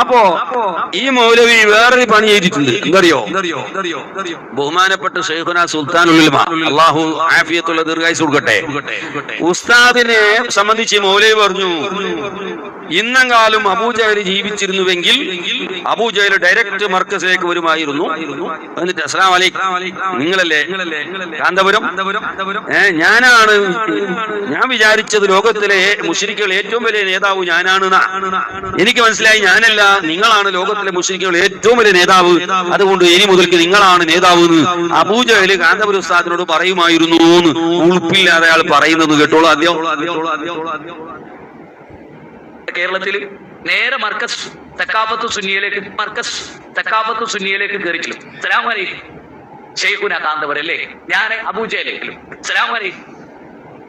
അപ്പോ ഈ മൗലവി വേറൊരു പണി ചെയ്തിട്ടുണ്ട്. എന്തറിയോ? ബഹുമാനപ്പെട്ട ഷെയ്ഖുന സുൽത്താൻ അള്ളാഹു ആഫിയത്തുള്ള ദീർഘായുസ് കൊടുക്കട്ടെ. ഉസ്താദിനെ സംബന്ധിച്ച് മൗലവി പറഞ്ഞു ഇന്നെങ്കാലും അബൂജഹൽ ജീവിച്ചിരുന്നുവെങ്കിൽ അബൂജഹൽ ഡയറക്റ്റ് മർക്കസിലേക്ക് വരുമായിരുന്നു. എന്നിട്ട് അസ്ലാം അലൈക്കും. നിങ്ങളല്ലേ? കാന്തപുരം? ഞാനാണ്. ഞാൻ വിചാരിച്ചത് ലോകത്തിലെ മുഷരിക്കുകൾ ഏറ്റവും വലിയ നേതാവ് ഞാനാണ്. എനിക്ക് മനസ്സിലായി ഞാനല്ല. നിങ്ങളാണ് ലോകത്തിലെ മുഷരിക്കുകൾ ഏറ്റവും വലിയ നേതാവ്. അതുകൊണ്ട് ഇനി മുതൽക്ക് നിങ്ങളാണ് നേതാവ് എന്ന് അബൂജഹൽ കാന്തപുരം ഉസ്താദിനോട് പറയുമായിരുന്നു എന്ന് ഉൾപ്പില്ലാതെ അയാൾ പറയുന്നത് കേട്ടോളൂ ആദ്യം. കേരളത്തിൽ നേരെ മർക്കസ് തക്കാഫത്ത് സുന്നിയിലേക്ക് മർക്കസ് തക്കാഫത്ത് സുന്നിയിലേക്ക് കയറിക്കലും സലാം അലൈക്കും. ഷെയ്ഖുന കാന്തവരല്ലേ ഞാൻ അബൂജയിലേക്കലും സലാം അലൈക്കും.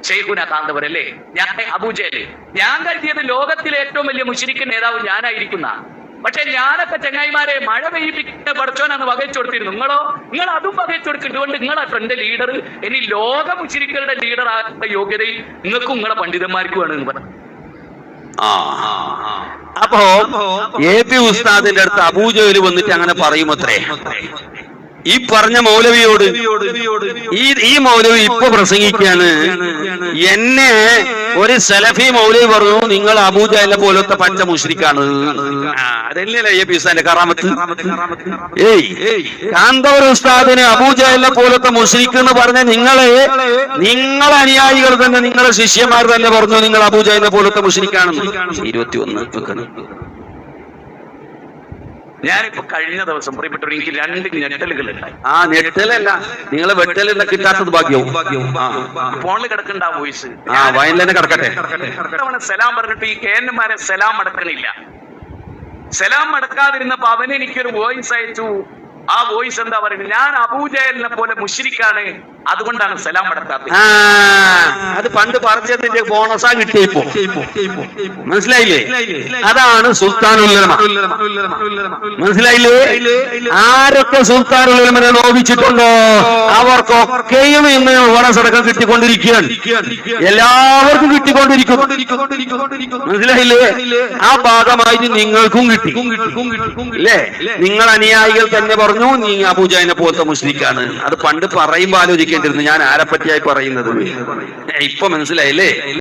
ഷെയ്ഖുന കാന്തവരല്ലേ ഞാൻ അബൂജയിൽ. ഞാൻ കരുതിയത് ലോകത്തിലെ ഏറ്റവും വലിയ മുഷിരിക്കൻ നേതാവ് ഞാനായിരിക്കുന്ന. പക്ഷെ ഞാനൊക്കെ ചങ്ങായിമാരെ മഴ പെയ്യിപ്പിക്കുന്ന പഠിച്ചോനാണ് വകച്ചു കൊടുത്തിരുന്നു നിങ്ങളോ? നിങ്ങൾ അതും വകച്ചു കൊടുക്കുന്നുണ്ട്. നിങ്ങളാ എന്റെ ലീഡർ ഇനി ലോക മുഷിരിക്കരുടെ ലീഡർ ആകുന്ന യോഗ്യതയിൽ നിങ്ങൾക്കും നിങ്ങളെ പണ്ഡിതന്മാർക്കുമാണ് എന്ന് പറഞ്ഞു. ആ. അപ്പോ എ പി ഉസ്താദിന്റെ അടുത്ത് അബൂജോയിൽ വന്നിട്ട് അങ്ങനെ പറയുമത്രേ. ഈ പറഞ്ഞ മൗലവിയോട് ഈ ഈ മൗലവി ഇപ്പൊ പ്രസംഗിക്കാണ് എന്നെ ഒരു സലഫി മൗലവി പറഞ്ഞു നിങ്ങൾ അബൂജാലിനെ പോലത്തെ പച്ച മുഷ്രിക്കാണ്. അതല്ലേ എ പി ഉസ്താദിന്റെ കറാമത്ത്? ഏയ് കാന്തവർ ഉസ്താദിന് അബൂജാലിനെ പോലത്തെ മുഷ്രിക്ക് എന്ന് പറഞ്ഞ നിങ്ങളെ നിങ്ങളെ അനുയായികൾ തന്നെ നിങ്ങളെ ശിഷ്യന്മാർ തന്നെ പറഞ്ഞു നിങ്ങൾ അബൂജഹലിനെ പോലത്തെ മുഷ്രിക്കാണെന്ന്. ഇരുപത്തി ഒന്ന് ഞാനിപ്പോ കഴിഞ്ഞ ദിവസം പറയപ്പെട്ടു എനിക്ക് രണ്ട് ഞെട്ടലുകൾ ഉണ്ടായി. ആ ഞെട്ടലല്ല. നിങ്ങളെ വെട്ടലെന്ന കിട്ടാത്തത് ഭാഗ്യവും. ഫോണിൽ കിടക്കണ്ട ആ വോയിസ്. ആ വയനിൽ തന്നെ കിടക്കട്ടെ. തവണ സലാം പറഞ്ഞിട്ട് ഈ കേന്ദ്രമാരെ സലാം അടക്കണില്ല. സലാം അടക്കാതിരുന്നപ്പോ അവനെനിക്കൊരു വോയിസ് അയച്ചു. ആ വോയിസ് എന്താ പറയുന്നത്? ഞാൻ അബൂജയലിനെ പോലെ മുഷിരിക്കാണ് അതുകൊണ്ടാണ് സലാം അടക്കാത്തത്. ആ അത് പണ്ട് പറഞ്ഞതിന്റെ ബോണസാ കിട്ടിയപ്പോ. മനസ്സിലായില്ലേ? അതാണ് സുൽത്താനുല്ലമ മനസ്സിലായില്ലേ? ആരൊക്കെ സുൽത്താനുല്ലമനെ ലോപിച്ചിട്ടുണ്ടോ അവർക്കൊക്കെയും ഇന്ന് ബോണസ് അടക്കം കിട്ടിക്കൊണ്ടിരിക്കുകയാണ്. എല്ലാവർക്കും കിട്ടിക്കൊണ്ടിരിക്കും. മനസ്സിലായില്ലേ? ആ ഭാഗമായിട്ട് നിങ്ങൾക്കും കിട്ടി. അല്ലേ? നിങ്ങൾ അനുയായികൾ തന്നെ പറഞ്ഞു നീ അബൂജാഹിനെ പോലത്തെ മുസ്ലിക്കാണ്. അത് പണ്ട് പറയുമ്പോ ആലോചിക്കേണ്ടിരുന്നു ഞാൻ ആരെപ്പറ്റിയായി പറയുന്നത്? ഇപ്പൊ മനസ്സിലായില്ലേ?